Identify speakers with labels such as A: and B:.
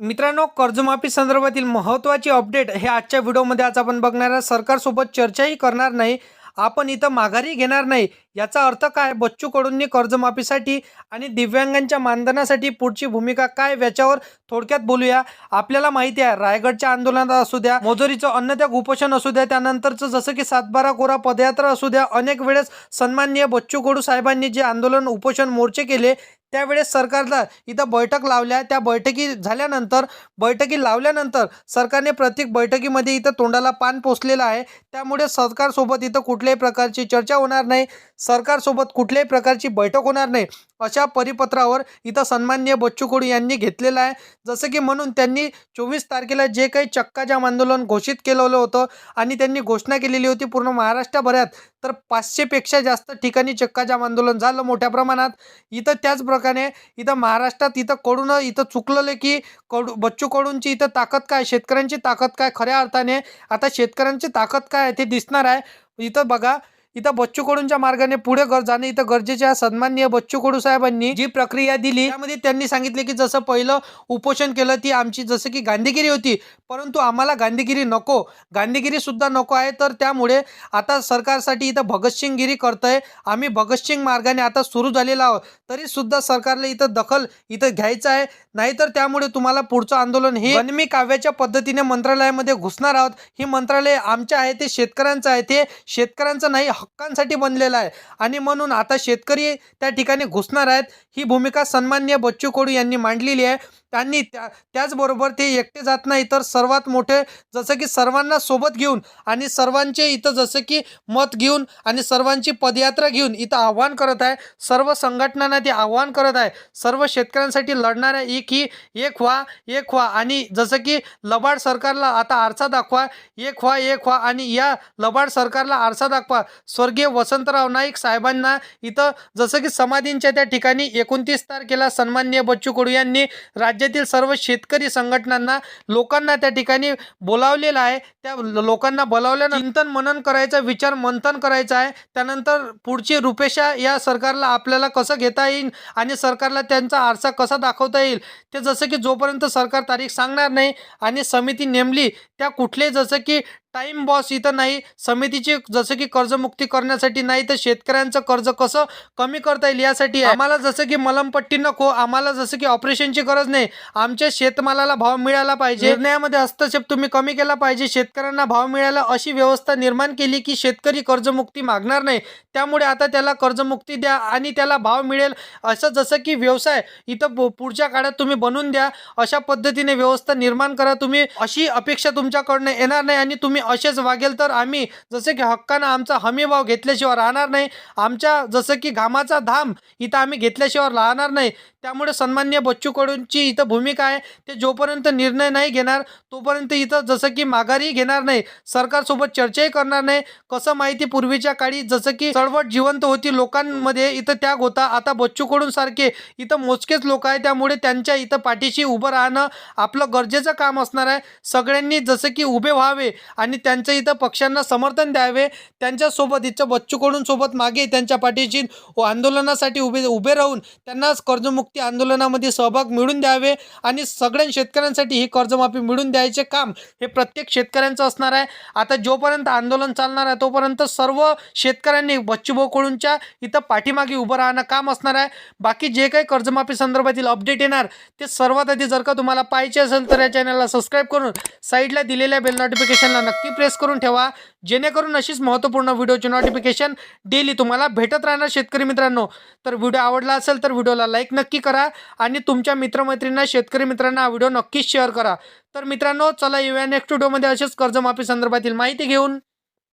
A: मित्रांनो कर्जमाफी संदर्भातील महत्त्वाची अपडेट हे आजच्या व्हिडिओमध्ये आज आपण बघणार आहे सरकारसोबत चर्चाही करणार नाही. आपण इथं माघारी घेणार नाही. याचा अर्थ काय? बच्चू कडूंनी कर्जमाफीसाठी आणि दिव्यांगांच्या मानधनासाठी पुढची भूमिका काय? याच्यावर थोडक्यात बोलूया. आपल्याला माहिती आहे रायगडच्या आंदोलनात असू द्या मोजोरीचं अन्नत्याग उपोषण असू द्या त्यानंतरचं जसं की सातबारा कोरा पदयात्रा असू द्या अनेक वेळेस सन्माननीय बच्चू कडू साहेबांनी जे आंदोलन उपोषण मोर्चे केले त्यावेळेस सरकारला इथं बैठक लावल्या. त्या बैठकी झाल्यानंतर बैठकी लावल्यानंतर सरकारने प्रत्येक बैठकीमध्ये इथं तोंडाला पान पोचलेलं आहे. त्यामुळे सरकारसोबत इथं कुठल्याही प्रकारची चर्चा होणार नाही. सरकारसोबत कुठल्याही प्रकारची बैठक होणार नाही. अशा परिपत्रावर इथं सन्माननीय बच्चू कडू यांनी घेतलेलं आहे. जसं की म्हणून त्यांनी चोवीस तारखेला जे काही चक्काजाम आंदोलन घोषित केलेलं होतं आणि त्यांनी घोषणा केलेली होती पूर्ण महाराष्ट्रभरात तर पाचशेपेक्षा जास्त ठिकाणी चक्काजाम आंदोलन झालं मोठ्या प्रमाणात. इथं त्याचप्रकारे इथं महाराष्ट्रात इथं कडून इथं चुकलेलं की कडू बच्चू कडूंची इथं ताकद काय शेतकऱ्यांची ताकद काय खऱ्या अर्थाने? आता शेतकऱ्यांची ताकद काय ते दिसणार आहे. इथं बघा इथं बच्चू कडूंच्या मार्गाने पुढे जाणे इथं गरजेचे आहे. सन्माननीय बच्चू कडू साहेबांनी जी प्रक्रिया दिली त्यामध्ये त्यांनी सांगितले की जसं पहिलं उपोषण केलं ती आमची जसं की गांधीगिरी होती. परंतु आम्हाला गांधीगिरी नको. गांधीगिरी सुद्धा नको आहे. तर त्यामुळे आता सरकारसाठी इथं भगतसिंगगिरी करतंय. आम्ही भगतसिंग मार्गाने आता सुरू झालेलो आहोत. तरी सुद्धा सरकारला इथं दखल इथं घ्यायचं आहे. नाहीतर त्यामुळे तुम्हाला पुढचं आंदोलन हे अनमी काव्याच्या पद्धतीने मंत्रालयामध्ये घुसणार आहोत. ही मंत्रालय आमच्या आहे ते शेतकऱ्यांचं आहे. ते शेतकऱ्यांचं नाही हक्कांसाठी बनलेला आहे. आणि म्हणून आता शेतकरी त्या ठिकाणी घुसणार आहेत. ही भूमिका सन्मान्य बच्चू कडू यांनी मांडलेली आहे. त्यांनी त्या त्याचबरोबर ते एकटे जात नाही तर सर्वात मोठे जसं की सर्वांना सोबत घेऊन आणि सर्वांचे इथं जसं की मत घेऊन आणि सर्वांची पदयात्रा घेऊन इथं आव्हान करत आहे. सर्व संघटनांना ते आव्हान करत आहे. सर्व शेतकऱ्यांसाठी लढणाऱ्या एक ही एक व्हा एक व्हा आणि जसं की लबाड सरकारला आता आरसा दाखवा एक व्हा एक व्हा आणि या लबाड सरकारला आरसा दाखवा. स्वर्गीय वसंतराव नाईक साहेबांना इथं जसं की समाधींच्या त्या ठिकाणी एकोणतीस तारखेला सन्माननीय बच्चू कडू यांनी राज्य राज्यातील सर्व शेतकरी संघटनांना लोकांना त्या ठिकाणी बोलावलेलं आहे. त्या लोकांना बोलावल्यानं चिंतन मनन करायचा विचार मंथन करायचा आहे. त्यानंतर पुढची रुपेशा या सरकारला आपल्याला कसं घेता येईल आणि सरकारला त्यांचा आरसा कसा दाखवता येईल? ते जसं की जोपर्यंत सरकार तारीख सांगणार नाही आणि समिती नेमली त्या कुठले जसं की टाइम बॉस इथं नाही. समितीची जसं की कर्जमुक्ती करण्यासाठी नाही तर शेतकऱ्यांचं कर्ज कसं कमी करता येईल यासाठी आम्हाला जसं की मलमपट्टी नको आम्हाला जसं की ऑपरेशनची गरज नाही. आमच्या शेतमालाला भाव मिळाला पाहिजे. निर्णयामध्ये हस्तक्षेप तुम्ही कमी केला पाहिजे. शेतकऱ्यांना भाव मिळाला अशी व्यवस्था निर्माण केली की शेतकरी कर्जमुक्ती मागणार नाही. त्यामुळे आता त्याला कर्जमुक्ती द्या आणि त्याला भाव मिळेल. असं जसं की व्यवसाय इथं पुढच्या काळात तुम्ही बनवून द्या. अशा पद्धतीने व्यवस्था निर्माण करा. तुम्ही अशी अपेक्षा तुमच्याकडनं येणार नाही आणि तुम्ही असेच वागेल तर आम्ही जसं की हक्कानं आमचा हमीभाव घेतल्याशिवाय राहणार नाही. आमच्या जसं की घामाचा धाम इथं आम्ही घेतल्याशिवाय राहणार नाही. त्यामुळे सन्मान्य बच्चू कडूंची इथं भूमिका आहे. ते जोपर्यंत निर्णय नाही घेणार तोपर्यंत इथं जसं की माघारी घेणार नाही सरकारसोबत चर्चाही करणार नाही. कसं माहिती पूर्वीच्या काळी जसं की चळवळ जिवंत होती लोकांमध्ये इथं त्याग होता. आता बच्चू कडून सारखे इथं मोजकेच लोक आहे त्यामुळे त्यांच्या इथं पाठीशी उभं राहणं आपलं गरजेचं काम असणार आहे. सगळ्यांनी जसं की उभे व्हावे आणि त्यांच्या इथं पक्षांना समर्थन द्यावे त्यांच्यासोबत इथं बच्चू कडूंसोबत मागे त्यांच्या पाठीशी आंदोलनासाठी उभे उभे राहून त्यांना कर्जमुक्त आंदोलनामध्ये सहभाग मिळून द्यावे आणि सगळ्या शेतकऱ्यांसाठी ही कर्जमाफी मिळून द्यायचे काम हे प्रत्येक शेतकऱ्यांचं असणार आहे. आता जोपर्यंत आंदोलन चालणार आहे तोपर्यंत सर्व शेतकऱ्यांनी बच्चूभाऊ कडूंच्या इथं पाठीमागे उभं राहणं काम असणार आहे. बाकी जे काही कर्जमाफी संदर्भातील अपडेट येणार ते सर्वात आधी जर का तुम्हाला पाहिजे असेल तर या चॅनलला सबस्क्राईब करून साईडला दिलेल्या बेल नोटिफिकेशनला नक्की प्रेस करून ठेवा. जेणेकरून अशीच महत्त्वपूर्ण व्हिडिओची नोटिफिकेशन डेली तुम्हाला भेटत राहणार शेतकरी मित्रांनो. तर व्हिडिओ आवडला असेल तर व्हिडिओला लाईक नक्की करा आणि तुमच्या मित्रमैत्रिणींना शेतकरी मित्रांना हा व्हिडिओ नक्कीच शेअर करा. तर मित्रांनो चला येऊया नेक्स्ट व्हिडिओमध्ये असेच कर्जमाफी संदर्भातील माहिती घेऊन.